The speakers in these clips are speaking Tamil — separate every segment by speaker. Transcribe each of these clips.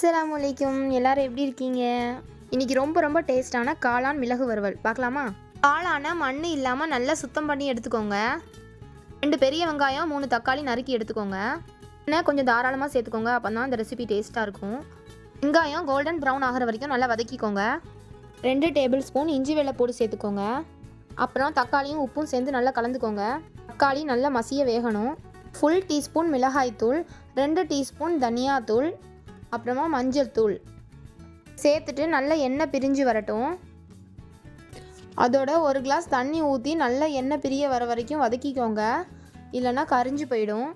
Speaker 1: அஸ்லாம் வலைக்கும் எல்லாரும் எப்படி இருக்கீங்க? இன்னைக்கு ரொம்ப ரொம்ப டேஸ்டான காளான் மிளகு வறுவல். பார்க்கலாமா? காளானை மண் இல்லாமல் நல்லா சுத்தம் பண்ணி எடுத்துக்கோங்க. ரெண்டு பெரிய வெங்காயம் மூணு தக்காளி நறுக்கி எடுத்துக்கோங்க. இன்னும் கொஞ்சம் தாராளமாக சேர்த்துக்கோங்க. அப்போ தான் அந்த ரெசிபி டேஸ்ட்டாக இருக்கும். வெங்காயம் கோல்டன் ப்ரௌன் ஆகிற வரைக்கும் நல்லா வதக்கிக்கோங்க. ரெண்டு டேபிள் ஸ்பூன் இஞ்சி வெள்ளை போட்டு சேர்த்துக்கோங்க. அப்புறம் தக்காளியும் உப்பும் சேர்ந்து நல்லா கலந்துக்கோங்க. தக்காளி நல்லா மசிய வேகணும். ஃபுல் டீஸ்பூன் மிளகாய்த்தூள் ரெண்டு டீஸ்பூன் தனியாத்தூள் அப்புறமா மஞ்சள் தூள். சேர்த்துட்டு நல்லா எண்ணெய் பிரிஞ்சு வரட்டும். அதோட ஒரு கிளாஸ் தண்ணி ஊற்றி நல்லா எண்ணெய் பிரிய வர வரைக்கும் வதக்கிக்கோங்க. இல்லைன்னா கரிஞ்சு போயிடும்.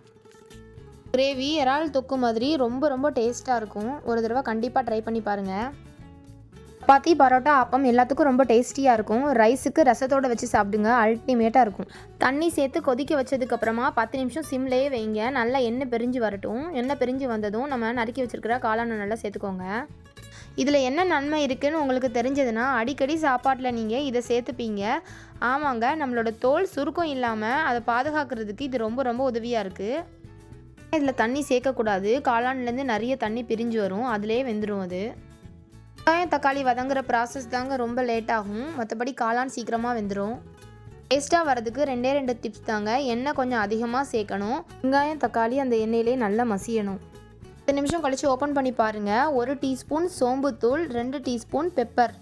Speaker 1: கிரேவி இறால் தொக்கு மாதிரி ரொம்ப ரொம்ப டேஸ்ட்டாக இருக்கும். ஒரு தடவை கண்டிப்பாக ட்ரை பண்ணி பாருங்கள் சப்பாத்தி பரோட்டா அப்பம் எல்லாத்துக்கும் ரொம்ப டேஸ்டியாக இருக்கும். ரைஸுக்கு ரசத்தோடு வச்சு சாப்பிடுங்க. அல்டிமேட்டாக இருக்கும். தண்ணி சேர்த்து கொதிக்க வச்சதுக்கப்புறமா பத்து நிமிஷம் சிம்லேயே வைங்க. நல்லா எண்ணெய் பிரிஞ்சு வரட்டும். எண்ணெய் பிரிஞ்சு வந்ததும் நம்ம நறுக்கி வச்சிருக்கிற காளானை நல்லா சேர்த்துக்கோங்க. இதில் என்ன நன்மை இருக்குதுன்னு உங்களுக்கு தெரிஞ்சதுன்னா அடிக்கடி சாப்பாட்டில் நீங்கள் இதை சேர்த்துப்பீங்க. ஆமாங்க நம்மளோட தோல் சுருக்கம் இல்லாமல் அதை பாதுகாக்கிறதுக்கு இது ரொம்ப ரொம்ப உதவியாக இருக்குது இதில் தண்ணி சேர்க்கக்கூடாது. காளான்லேருந்து நிறைய தண்ணி பிரிஞ்சு வரும். அதிலே வெந்துடும் அது. வெங்காயம் தக்காளி வதங்குற ப்ராசஸ் தாங்க ரொம்ப லேட் ஆகும். மற்றபடி காளான் சீக்கிரமாக வெந்துடும் டேஸ்ட்டாக வரதுக்கு ரெண்டே ரெண்டு டிப்ஸ் தாங்க. எண்ணெய் கொஞ்சம் அதிகமாக சேர்க்கணும். வெங்காயம் தக்காளி அந்த எண்ணெயிலே நல்லா மசியணும். பத்து நிமிஷம் கழித்து ஓப்பன் பண்ணி பாருங்கள் ஒரு டீஸ்பூன் சோம்புத்தூள் ரெண்டு டீஸ்பூன் பெப்பர்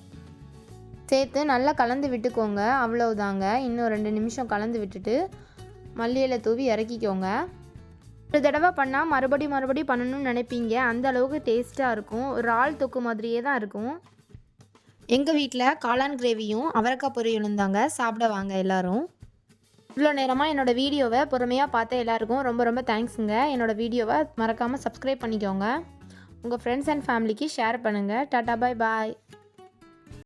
Speaker 1: சேர்த்து நல்லா கலந்து விட்டுக்கோங்க. அவ்வளவுதாங்க. இன்னும் ரெண்டு நிமிஷம் கலந்து விட்டுட்டு மல்லியில் தூவி இறக்கிக்கோங்க. ஒரு தடவை பண்ணால் மறுபடி மறுபடி பண்ணணும்னு நினைப்பீங்க. அந்த அளவுக்கு டேஸ்ட்டாக இருக்கும். இறால் தொக்கு மாதிரியே தான் இருக்கும். எங்கள் வீட்டில் காளான் கிரேவியும் அவரக்காய் பொரியலும் தாங்க. சாப்பிட வாங்க எல்லோரும். இவ்வளோ நேரமாக என்னோடய வீடியோவை பொறுமையாக பார்த்த எல்லாருக்கும் ரொம்ப ரொம்ப தேங்க்ஸுங்க என்னோடய வீடியோவை மறக்காமல் சப்ஸ்கிரைப் பண்ணிக்கோங்க. உங்கள் ஃப்ரெண்ட்ஸ் அண்ட் ஃபேமிலிக்கு ஷேர் பண்ணுங்கள் டாட்டா பாய் பாய்